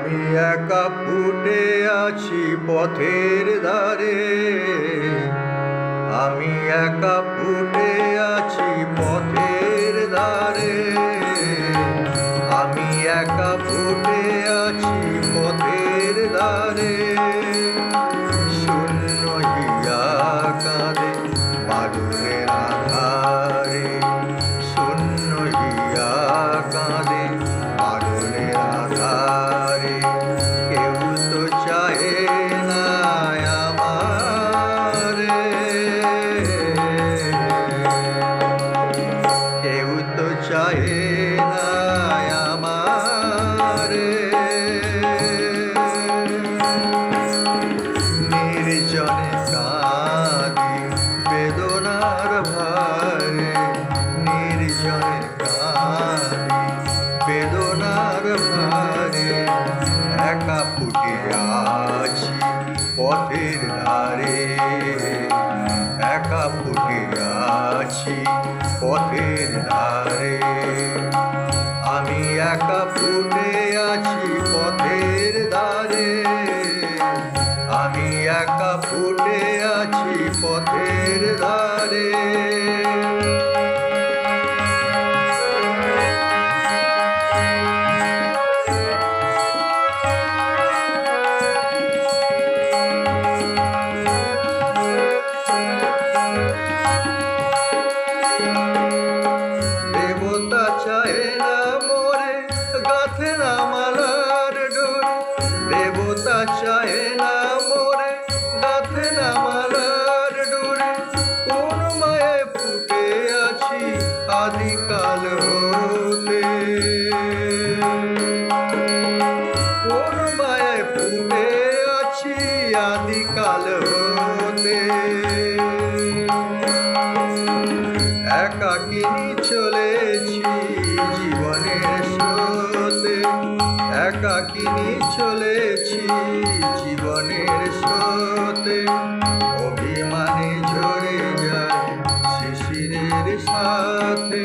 আমি একা ফুটে আছি পথের ধারে। আমি একা ফুটে আছি পথের ধারে। আমি একা ফুটে একা ফুটে আছি পথের ধারে। আমি একা ফুটে আছি পথের ধারে। আমি একা ফুটে আছি পথের ধারে। চায় একাকিনী চলেছি জীবনের স্রোতে। অভিমানে ঝরে যায় শিশিরের সাথে।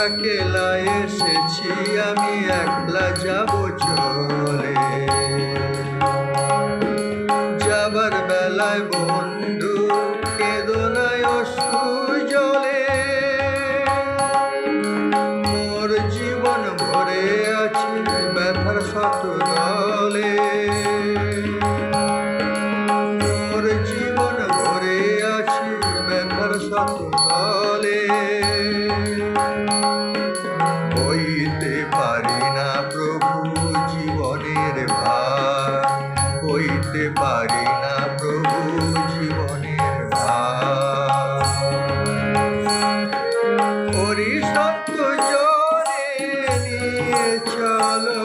একলা এসেছি আমি একলা যাব চলে। যাবার বেলায় বন্ধু বুঝতে পারি না প্রভু জীবনের নিয়ে চলো।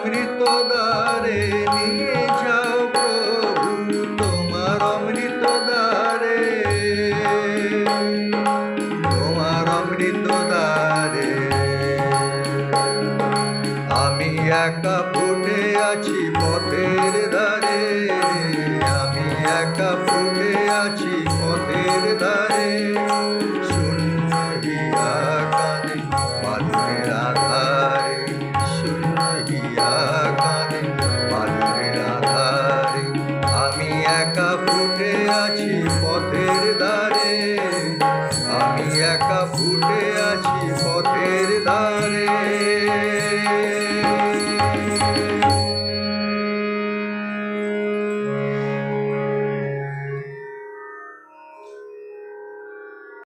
অমৃত নিয়ে যাও তোমার অমৃত তোমার অমৃত আমি একা ফুটে আছি পথের ধারে। আমি একা ফুটে আছি পথের ধারে। শূন্য একা ফুটে আছি পথের ধারে